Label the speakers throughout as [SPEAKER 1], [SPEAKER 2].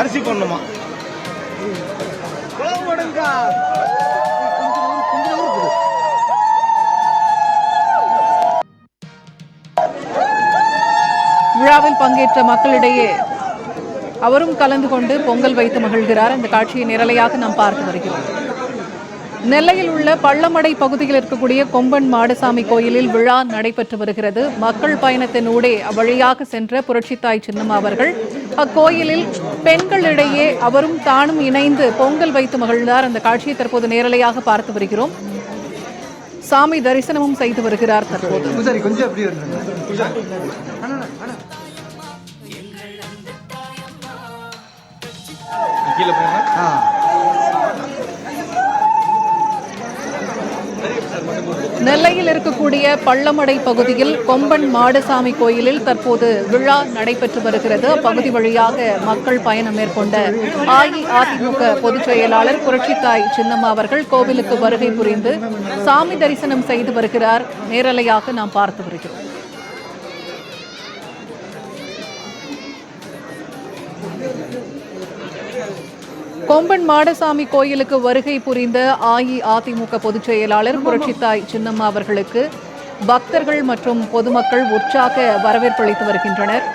[SPEAKER 1] அரிசி போடணுமா?
[SPEAKER 2] விழாவில் பங்கேற்ற மக்களிடையே அவரும் கலந்து கொண்டு பொங்கல் வைத்து மகிழ்கிறார். அந்த காட்சியை நிரலையாக நாம் பார்த்து வருகிறோம். நெல்லையில் உள்ள பள்ளமடை பகுதியில் இருக்கக்கூடிய கொம்பன் மாடசாமி கோயிலில் விழா நடைபெற்று வருகிறது. மக்கள் பயணத்தின் ஊடே அவ்வழியாக சென்ற புரட்சித்தாய் சின்னம்மா அவர்கள் அக்கோயிலில் பெண்களிடையே அவரும் தானும் இணைந்து பொங்கல் வைத்து மகிழ்ந்தார். அந்த காட்சியை தற்போது நேரலையாக பார்த்து வருகிறோம். சாமி தரிசனமும் செய்து வருகிறார் தற்போது. நெல்லையில் இருக்கக்கூடிய பள்ளமடை பகுதியில் கொம்பன் மாடசாமி கோயிலில் தற்போது விழா நடைபெற்று வருகிறது. அப்பகுதி வழியாக மக்கள் பயணம் மேற்கொண்ட அஇஅதிமுக பொதுச் செயலாளர் புரட்சித்தாய் சின்னம்மா அவர்கள் கோவிலுக்கு வருகை புரிந்து சாமி தரிசனம் செய்து வருகிறார். நேரலையாக நாம் பார்த்து வருகிறோம். கொம்பன் மாடசாமி கோயிலுக்கு வருகை புரிந்த அஇஅதிமுக பொதுச் செயலாளர் புரட்சித்தாய் சின்னம்மா அவர்களுக்கு பக்தர்கள் மற்றும் பொதுமக்கள் உற்சாக வரவேற்பு அளித்து வருகின்றனர்.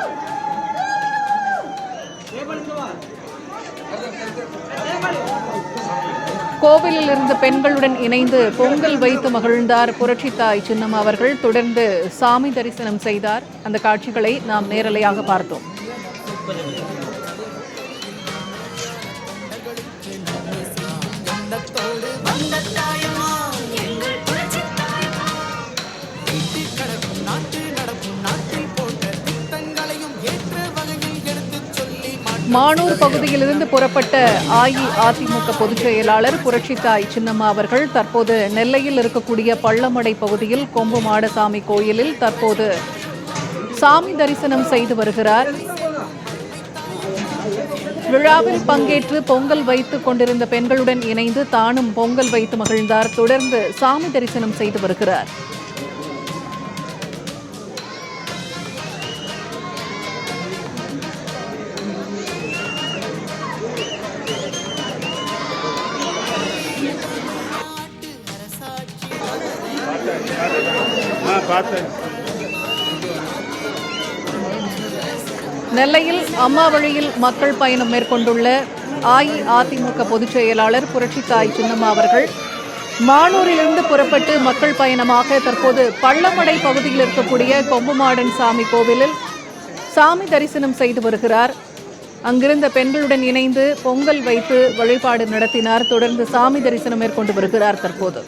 [SPEAKER 2] கோவிலில் இருந்த பெண்களுடன் இணைந்து பொங்கல் வைத்து மகிழ்ந்தார் புரட்சித்தாய் சின்னம்மா அவர்கள். தொடர்ந்து சாமி தரிசனம் செய்தார். அந்த காட்சிகளை நாம் நேரலையாக பார்த்தோம். மானூர் பகுதியிலிருந்து புறப்பட்ட அஇஅதிமுக பொதுச் செயலாளர் புரட்சித்தாய் சின்னம்மா அவர்கள் தற்போது நெல்லையில் இருக்கக்கூடிய பள்ளமடை பகுதியில் கொம்பு மாடசாமி கோயிலில் தற்போது சாமி தரிசனம் செய்து வருகிறார். விழாவில் பங்கேற்று பொங்கல் வைத்துக் கொண்டிருந்த பெண்களுடன் இணைந்து தானும் பொங்கல் வைத்து மகிழ்ந்தார். தொடர்ந்து சாமி தரிசனம் செய்து வருகிறார்.
[SPEAKER 1] ஆ பார்த்தேன்
[SPEAKER 2] நெல்லையில் அம்மா வழியில் மக்கள் பயணம் மேற்கொண்டுள்ள அஇஅதிமுக பொதுச் செயலாளர் புரட்சித்தாய் சின்னம்மா அவர்கள் மானூரிலிருந்து புறப்பட்டு மக்கள் பயணமாக தற்போது பள்ளமடை பகுதியில் இருக்கக்கூடிய கொம்புமாடன் சாமி கோவிலில் சாமி தரிசனம் செய்து வருகிறார். அங்கிருந்த பெண்களுடன் இணைந்து பொங்கல் வைத்து வழிபாடு நடத்தினார். தொடர்ந்து சாமி தரிசனம் மேற்கொண்டு வருகிறார் தற்போது.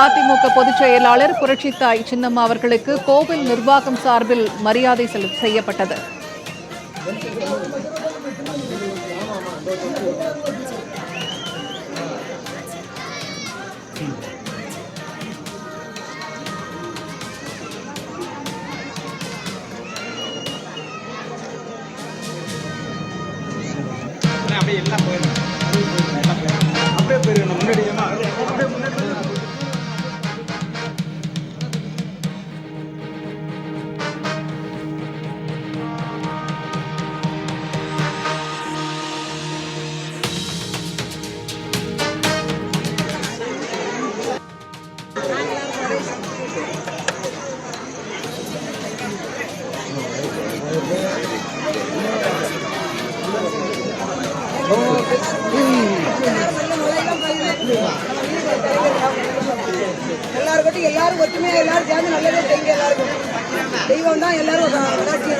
[SPEAKER 2] அதிமுக பொதுச் செயலாளர் புரட்சித்தாய் சின்னம்மா அவர்களுக்கு கோவில் நிர்வாகம் சார்பில் மரியாதை செய்யப்பட்டது.
[SPEAKER 1] அப்படியே எல்லாம் போயிடும் அப்படியே போயிடும் முன்னாடி
[SPEAKER 3] எல்லாருக்கிட்டும் எல்லாரும் ஒற்றுமையா எல்லாரும் சேர்ந்து நல்லதே செய்யுங்க எல்லாருக்கும். தெய்வம் தான் எல்லாரும் வளர்ச்சி.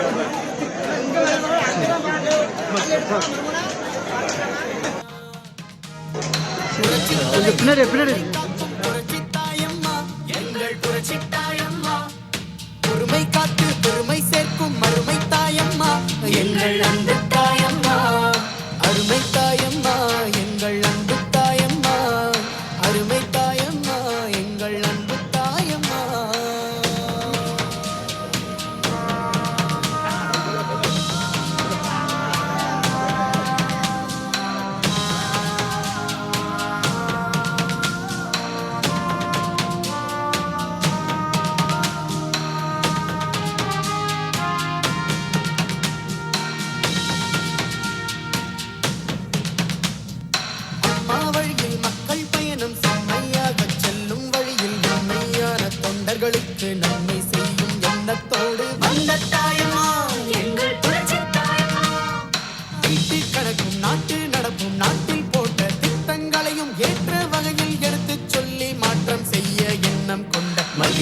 [SPEAKER 4] கொஞ்சம் பின்னாடி பின்னாடி
[SPEAKER 5] பொறுமை காத்து பெருமை சேர்க்கும் மறுமை தாயம்மா. எங்கள் அந்த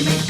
[SPEAKER 5] Baby.